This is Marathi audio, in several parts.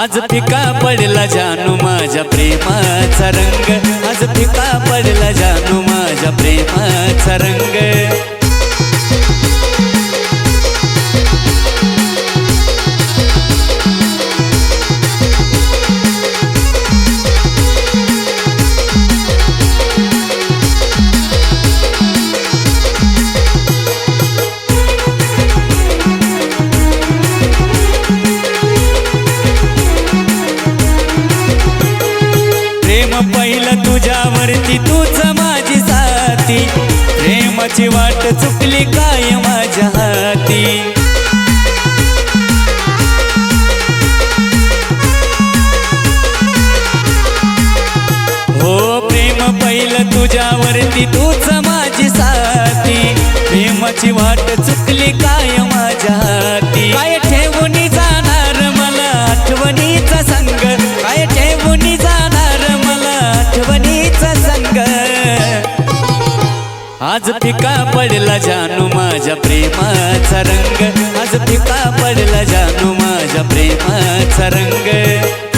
आज फिका पडला जानू माझ्या प्रेमाचा रंग. आज फिका पडला जानू माझ्या प्रेमाचा रंग. तूच माझी साथी. प्रेमाची वाट चुकली काय माझ्या आज फिका पडला जानू माझ्या प्रेमाचा रंग. आज फिका पडला जानू माझ्या प्रेमाचा रंग.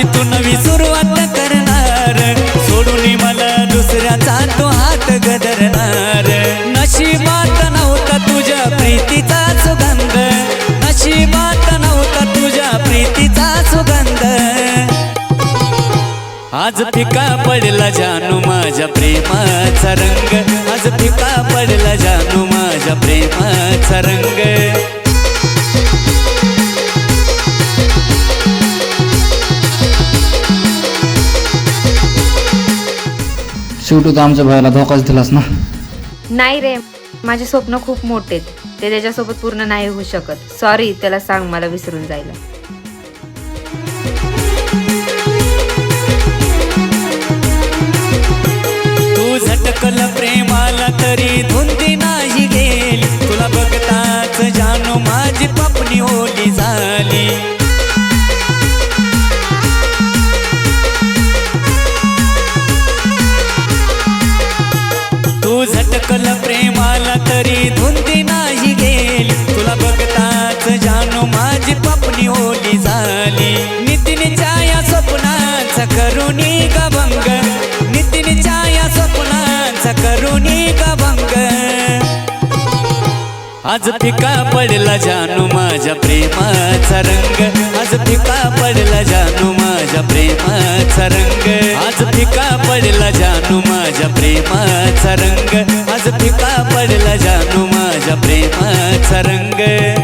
माझी तू नवी सुरुवात करणार. सोडून मला दुसऱ्याचा तो हात गदरणार. नशिबात नव्हता तुझ्या प्रीतीचा सुगंध. नशिबात नव्हता तुझ्या प्रीतीचा सुगंध. आज पिका पडला जानू माझ्या प्रेमाचा रंग. आज पिका पडला जानू माझ्या प्रेमाचा रंग. शेवटी तू आमच्या भावाला धोकाच दिलास ना. नाही रे माझे स्वप्न खूप मोठे आहेत. ते त्याच्यासोबत पूर्ण नाही होऊ शकत. सॉरी त्याला सांग मला विसरून जायला. तू झटकल प्रेमाला तरी धुंदी नाही गेली. तुला बघताच जानू माझी ओली झाली. आज फिका पडला जानू माझ्या प्रेमाचा रंग. आज फिका पडला जानू माझ्या प्रेमाचा रंग. आज फिका पडला जानू माझ्या प्रेमाचा रंग. आज फिका पडला जानू माझ्या प्रेमाचा रंग.